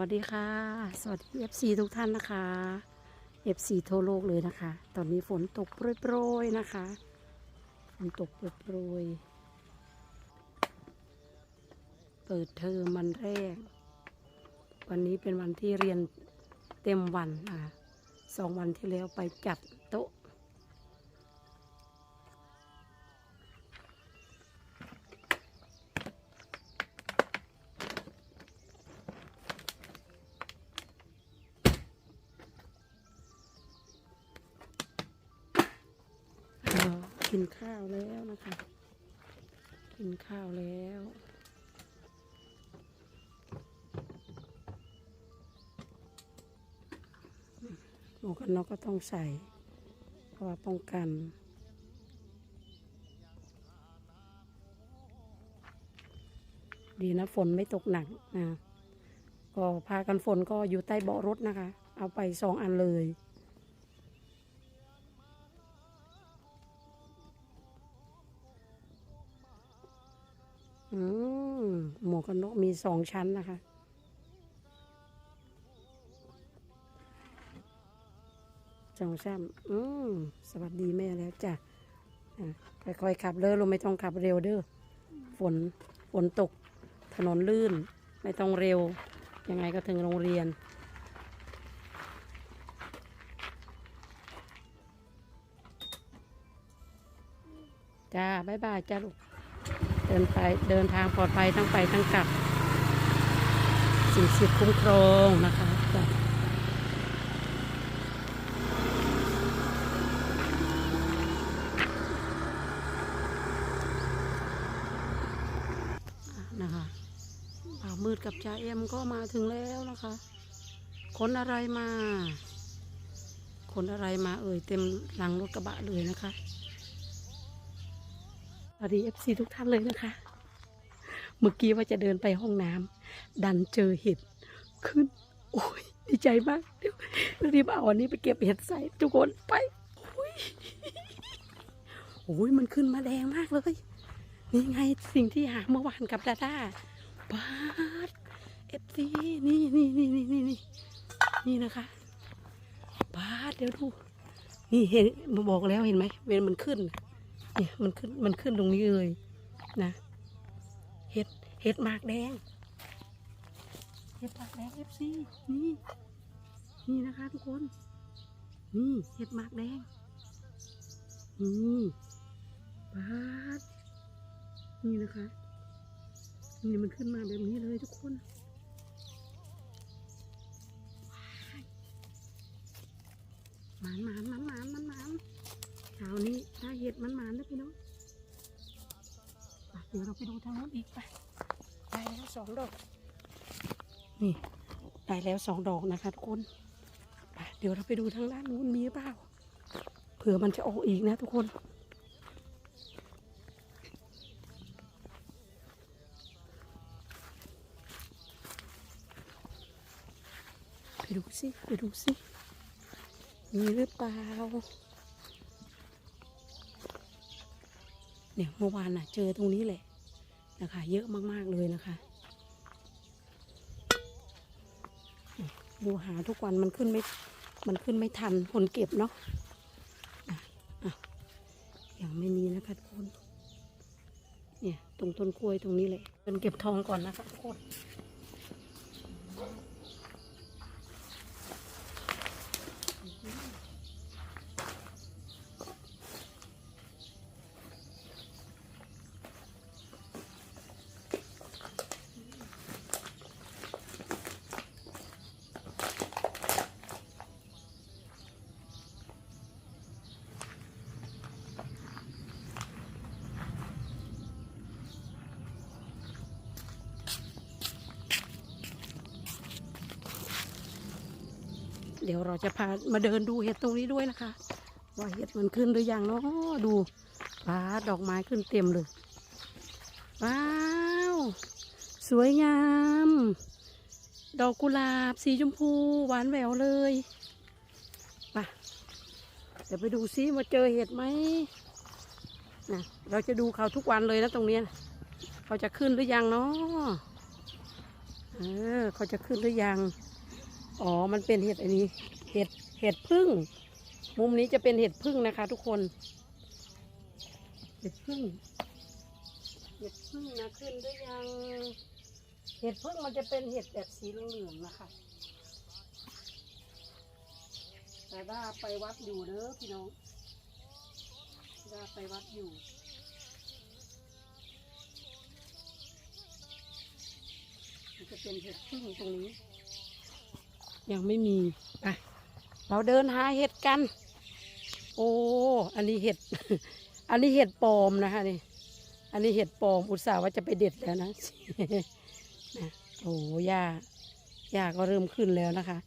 วัสดีค่ะ สวัสดี FC ทุกท่านนะคะ FC ทั่วโลกเลยนะคะ ตอนนี้ฝนตกโปรยๆนะคะ ฝนตกโปรยๆเปิดเทอมวันแรก วันนี้เป็นวันที่เรียนเต็มวันอะสองวันที่แล้วไปจัด กินข้าวแล้วนะคะ กินข้าวแล้วหมวกกันน็อกก็ต้องใส่ เพราะว่าป้องกันดีนะฝนไม่ตกหนักนะ ก็พากันฝนก็อยู่ใต้เบาะรถนะคะ เอาไปสองอันเลย หมวกกันน็อกมีสองชั้นนะคะสองชั้นอืมสวัสดีแม่แล้วจ้ะค่อยๆขับเด้อลงไม่ต้องขับเร็วเด้อ ฝน ฝนตก ถนนลื่น ไม่ต้องเร็ว ยังไงก็ถึงโรงเรียนจ้า บ๊ายบายจ้าลูก ดินไปเดินทางปลอดภัยทั้งไปทั้งกลับ สิ่งสิทธิ์คุ้มครองนะคะนะคะบ่าวมืดกับจ่าเอ็มก็มาถึงแล้วนะคะขนอะไรมาขนอะไรมาเอ่ยเต็มหลังรถกระบะเลยนะคะ วัสดีเอฟซีทุกท่านเลยนะคะ เมื่อกี้ว่าจะเดินไปห้องน้ำดันเจอเห็ดขึ้น โอ้ยดีใจมาก เดี๋ยวรีบเอาอันนี้ไปเก็บเห็ดใส่ทุกคนไปโอ้ยโอ้ยมันขึ้นมาแดงมากเลย นี่ไงสิ่งที่หาเมื่อวานกับดาด้าบาดเอฟซีนี่นี่นี่นี่นี่นี่นี่นะคะบาดเดี๋ยวดู นี่เห็นบอกแล้วเห็นไหมเวลมันขึ้น เนี่ยมันขึ้นมันขึ้นตรงนี้เลยนะเห็ดเห็ดหมากแดงเห็ดหมากแดงเอฟซีนี่นี่นะคะทุกคนนี่เห็ดหมากแดงนี่ปาดนี่นะคะนี่มันขึ้นมาแบบนี้เลยทุกคนมานหมานหมานหมานหมานหมาน เช้านี้ถ้าเห็ดมันมานะพี่น้องเดี๋ยวเราไปดูทางโน้นอีกไปได้แล้วสองดอก นี่ได้แล้วสองดอกนะคะทุกคนไปเดี๋ยวเราไปดูทางด้านนู้นมีหรือเปล่าเผื่อมันจะออกอีกนะทุกคนไปดูสิไปดูสิมีหรือเปล่า เนี่ยเมื่อวานน่ะ เจอตรงนี้แหละนะคะ เยอะมากๆเลยนะคะ ดูหาทุกวันมันขึ้นไม่ มันขึ้นไม่ทันคนเก็บเนาะอย่างไม่มีนะคะทุกคน เนี่ย ตรงต้นกล้วยตรงนี้แหละเป็นเก็บทองก่อนนะคะทุกคน เดี๋ยวเราจะพามาเดินดูเห็ดตรงนี้ด้วยนะคะ ว่าเห็ดมันขึ้นหรือยังเนาะดูฟ้าดอกไม้ขึ้นเต็มเลย ว้าว สวยงาม ดอกกุหลาบสีชมพูหวานแหววเลยไปเดี๋ยวไปดูซิว่าเจอเห็ดไหมนะเราจะดูเขาทุกวันเลยนะตรงเนี้ยเขาจะขึ้นหรือยังเนาะเออเขาจะขึ้นหรือยัง อ๋อ มันเป็นเห็ดอันนี้ เห็ด เห็ดพึ่ง มุมนี้จะเป็นเห็ดพึ่งนะคะ ทุกคน เห็ดพึ่ง เห็ดพึ่งนะขึ้นหรือยัง เห็ดพึ่งมันจะเป็นเห็ดแบบสีเหลืองๆนะคะ แต่ว่าไปวัดอยู่เด้อพี่น้องว่าไปวัดอยู่มันจะเป็นเห็ดพึ่งตรงนี้ ยังไม่มีไปเราเดินหาเห็ดกัน โอ้ อันนี้เห็ด อันนี้เห็ดปลอมนะคะนี่ อันนี้เห็ดปลอมอุตส่าห์ว่าจะไปเด็ดแล้วนะนะโอ้ย่าย่าก็เริ่มขึ้นแล้วนะคะ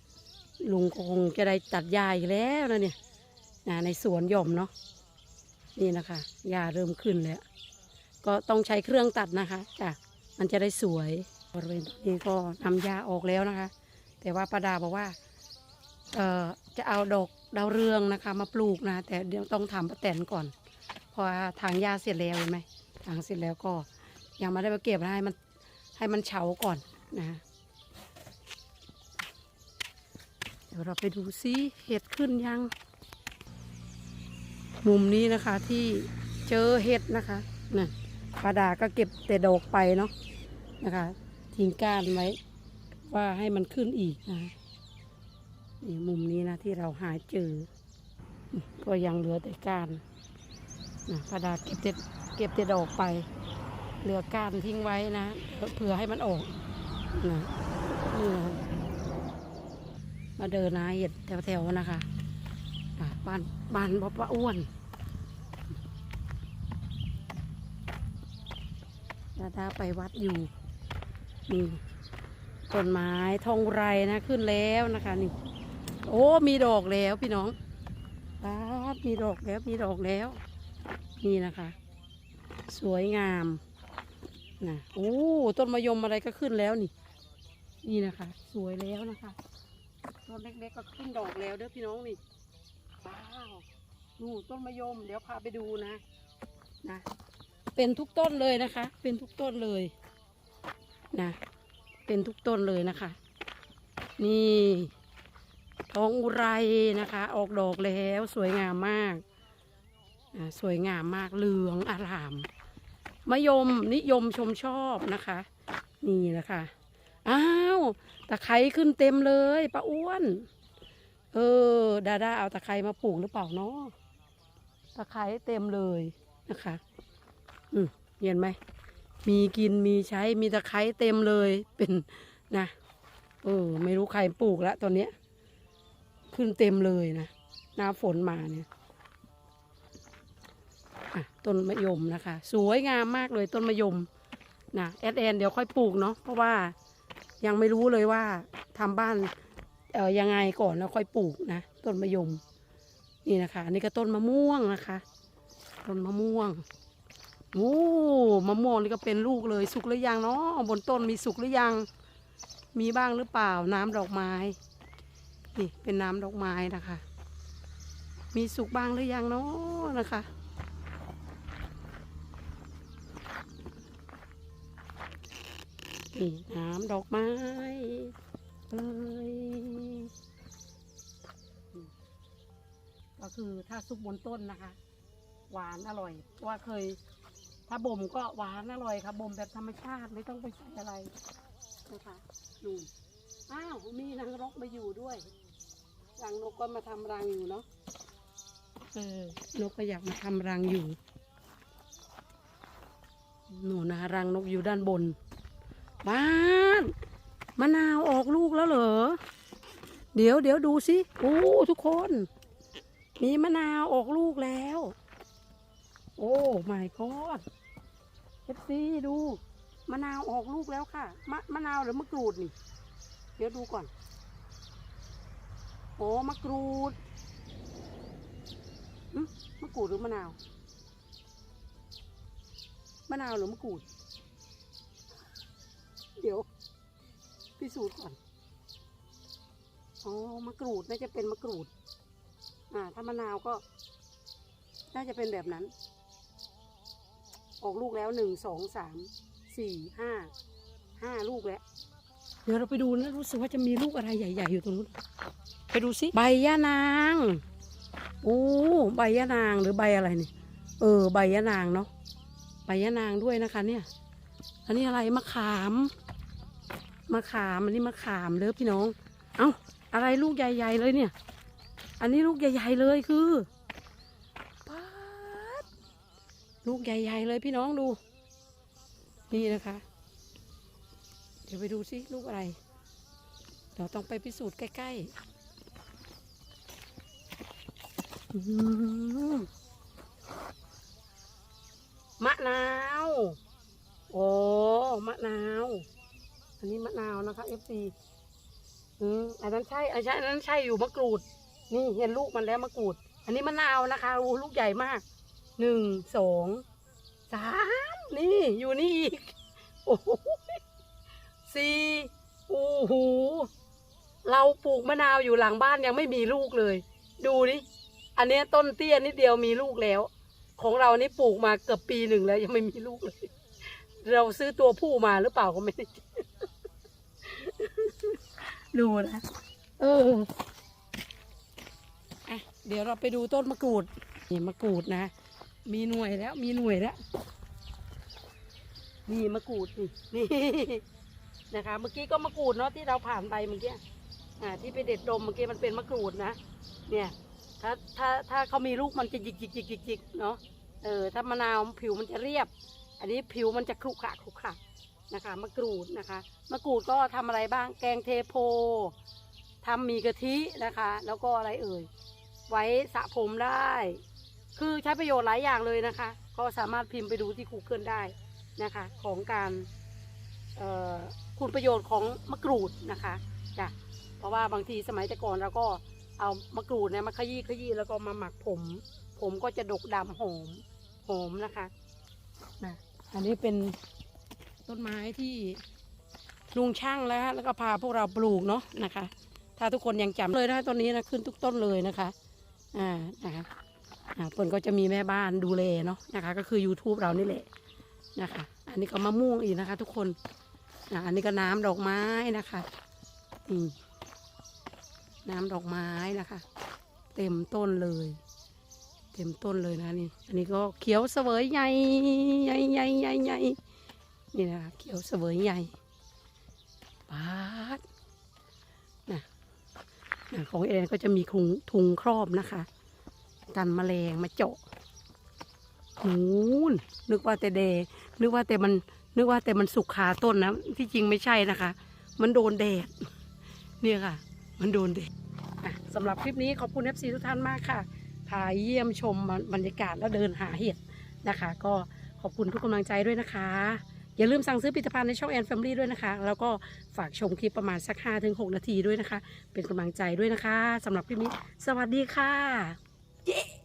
ลุงก็คงจะได้ตัดหญ้าอีกแล้วนะเนี่ยนะในสวนหย่อมเนาะ นี่นะคะหญ้าเริ่มขึ้นแล้ว ก็ต้องใช้เครื่องตัดนะคะจ้ะมันจะได้สวยบริเวณตรงนี้ก็นำหญ้าออกแล้วนะคะ แต่ว่าประดาบอกว่าเอ่อจะเอาดอกดาวเรืองนะคะ มาปลูกนะ แต่เดี๋ยวต้องถามป้าแตนก่อนพราะว่าทางหญ้าเสร็จแล้วเห็นไหมทางเสร็จแล้วก็ยังไม่ได้มาเก็บนะให้มันให้มันเฉาก่อนนะเดี๋ยวเราไปดูซิเห็ดขึ้นยัง มุมนี้นะคะที่เจอเห็ดนะคะน่ะปาดาก็เก็บแต่ดอกไปเนาะนะคะทิ้งก้านไว้ ว่าให้มันขึ้นอีกนะนี่มุมนี้นะที่เราหาเจอ ก็ยังเหลือแต่ก้านนะปาดาเก็บแต่เก็บแต่ดอกไป เหลือก้านทิ้งไว้นะเผื่อให้มันออกนะนี่นะมาเดินนาเห็ดแถวๆนะคะอะบ้านบ้านพ่อป้าอ้วนดาดาไปวัดอยู่นี่ ต้นไม้ทองไรนะขึ้นแล้วนะคะนี่ โอ้มีดอกแล้วพี่น้องปามีดอกแล้วมีดอกแล้ว นี่นะคะ สวยงามนะโอ้ต้นมะยมอะไรก็ขึ้นแล้วนี่ นี่นะคะ สวยแล้วนะคะต้นเล็กๆก็ขึ้นดอกแล้วเด้อพี่น้องนี่ว้าวนู่นต้นมะยมเดี๋ยวพาไปดูนะนะ เป็นทุกต้นเลยนะคะ เป็นทุกต้นเลยนะ เป็นทุกต้นเลยนะคะ นี่ทองอุไรนะคะ ออกดอกแล้วสวยงามมากสวยงามมากเหลืองอารามมะยมนิยมชมชอบนะคะ นี่นะคะอ้าวตะไคร้ขึ้นเต็มเลยป้าอ้วน เออดาดาเอาตะไคร้มาปลูกหรือเปล่าเนาะตะไคร้เต็มเลยนะคะ อืมเห็นไหม มีกินมีใช้มีตะไคร้เต็มเลยเป็นนะเออไม่รู้ใครปลูกแล้วตอนเนี้ย ขึ้นเต็มเลยนะหน้าฝนมาเนี่ยต้นมะยมนะคะ สวยงามมากเลยต้นมะยมนะแอดแอนเดี๋ยวค่อยปลูกเนาะเพราะว่ายังไม่รู้เลยว่าทำบ้านเออยังไงก่อนแล้วค่อยปลูกนะต้นมะยมนี่นะคะอันนี้ก็ต้นมะม่วงนะคะ ต้นมะม่วง โอ้มะม่วงนี่ก็เป็นลูกเลยสุกหรือยังเนาะบนต้นมีสุกหรือยัง มีบ้างหรือเปล่าน้ำดอกไม้นี่เป็นน้ำดอกไม้นะคะ มีสุกบ้างหรือยังเนาะนะคะนี่น้ำดอกไม้เอ้ยก็คือถ้าซุกบนต้นนะคะ หวานอร่อยเพราะว่าเคย ถ้าบ่มก็หวานอร่อยค่ะบ่มแบบธรรมชาติไม่ต้องไปใส่อะไรนะคะดูอ้าวมีนางรกมาอยู่ด้วยรังนกก็มาทำรังอยู่เนาะเออนกก็อยากมาทำรังอยู่หนูนะรังนกอยู่ด้านบนบ้านมะนาวออกลูกแล้วเหรอเดี๋ยวเดี๋ยวดูสิโอ้ทุกคน มีมะนาวออกลูกแล้ว โอ้ไม่กอด เอฟซีดูมะนาวออกลูกแล้วค่ะ มะมะนาวหรือมะกรูดนี่ เดี๋ยวดูก่อน โอ้มะกรูดมะกรูดหรือมะนาว มะนาวหรือมะกรูด เดี๋ยวพิสูจน์ก่อน อ๋อ มะกรูดน่าจะเป็นมะกรูด อ่า ถ้ามะนาวก็ น่าจะเป็นแบบนั้น ออกลูกแล้วหนึ่งสองสามสี่ห้าห้าลูกแล้ว เดี๋ยวเราไปดูนะรู้สึกว่าจะมีลูกอะไรใหญ่ๆอยู่ตรงนู้นไปดูสิใบยะนางโอ้ใบยะนางหรือใบอะไรนี่เออ ใบยะนางเนาะใบยะนางด้วยนะคะ เนี่ย อันนี้อะไรมะขามมะขามอันนี้มะขามเด้อพี่น้อง เอ้าอะไรลูกใหญ่ ๆ เลยเนี่ย อันนี้ลูกใหญ่ ๆ เลยคือป๊าด ลูกใหญ่ๆเลยพี่น้องดู นี่นะคะ เดี๋ยวไปดูสิลูกอะไร เราต้องไปพิสูจน์ใกล้ๆ มะนาว โอ้ มะนาว อันนี้มะนาวนะคะ FC อืมอันนั้นใช่อันใช่อันนั้นใช่อยู่มะกรูด นี่เห็นลูกมันแล้วมะกรูด อันนี้มะนาวนะคะโอ้ลูกใหญ่มาก หนึ่งสองสามนี่อยู่นี่อีกโอ้โหสี่โอ้โหเราปลูกมะนาวอยู่หลังบ้านยังไม่มีลูกเลย ดูนี่อันเนี้ยต้นเตี้ยนิดเดียวมีลูกแล้ว ของเรานี่ปลูกมาเกือบปีหนึ่งแล้วยังไม่มีลูกเลย เราซื้อตัวผู้มาหรือเปล่าก็ไม่ได้ดูนะเอออะเดี๋ยวเราไปดูต้นมะกรูดนี่มะกรูดนะ มีหน่วยแล้ว มีหน่วยแล้วนี่มะกรูดนี่นี่นะคะ เมื่อกี้ก็มะกรูดเนาะที่เราผ่านไปเมื่อกี้อ่าที่ไปเด็ดดมเมื่อกี้มันเป็นมะกรูดนะ เนี่ย ถ้าถ้าถ้าเขามีลูกมันจะจิกจิกจิกจิกจิกเนาะ เออ ถ้ามะนาวผิวมันจะเรียบ อันนี้ผิวมันจะครุขระครุขระนะคะ มะกรูดนะคะ มะกรูดก็ทำอะไรบ้าง แกงเทโพทำหมีกะทินะคะ แล้วก็อะไรเอ่ย ไว้สระผมได้ คือใช้ประโยชน์หลายอย่างเลยนะคะ ก็สามารถพิมพ์ไปดูที่ Google ได้นะคะ ของการคุณประโยชน์ของมะกรูดนะคะจ้ะเพราะว่าบางทีสมัยแต่ก่อนเราก็เอามะกรูดเนี่ยมาขยี้ขยี้แล้วก็มาหมักผม ผมก็จะดกดำหอมหอมนะคะนะอันนี้เป็นต้นไม้ที่ลุงช่างแล้วแล้วก็พาพวกเราปลูกเนาะนะคะ ถ้าทุกคนยังจำเลยนะต้นนี้นะขึ้นทุกต้นเลยนะคะอ่านะคะ เพิ่นก็จะมีแม่บ้านดูแลเนาะนะคะ ก็คือ YouTube เรานี่แหละนะคะ อันนี้ก็มะม่วงอีกนะคะ ทุกคนอ่าอันนี้ก็น้ำดอกไม้นะคะอืมน้ำดอกไม้นะคะ เต็มต้นเลย เต็มต้นเลยนะนี่อันนี้ก็เขียวเสวยใหญ่ใหญ่ใหญ่ใหญ่ใหญ่นี่นะคะเขียวเสวยใหญ่ปาดนะนะของเอ็นก็จะมีถุงถุงครอบนะคะ กันแมลงมาเจาะนูนนึกว่าแต่แดงนึกว่าแต่มัน นึกว่าแต่มันสุกคาต้นนะที่จริงไม่ใช่นะคะ มันโดนแดดเนี่ยค่ะ มันโดนแดดสำหรับคลิปนี้ขอบคุณ FC ทุกท่านมากค่ะพาเยี่ยมชมบรรยากาศแล้วเดินหาเห็ดนะคะ ก็ขอบคุณทุกกำลังใจด้วยนะคะ อย่าลืมสั่งซื้อผลิตภัณฑ์ในช่องแอนแฟมิลี่ด้วยนะคะ แล้วก็ฝากชมคลิปประมาณสัก 5-6 นาทีด้วยนะคะ เป็นกำลังใจด้วยนะคะสำหรับคลิปนี้ สวัสดีค่ะ เย้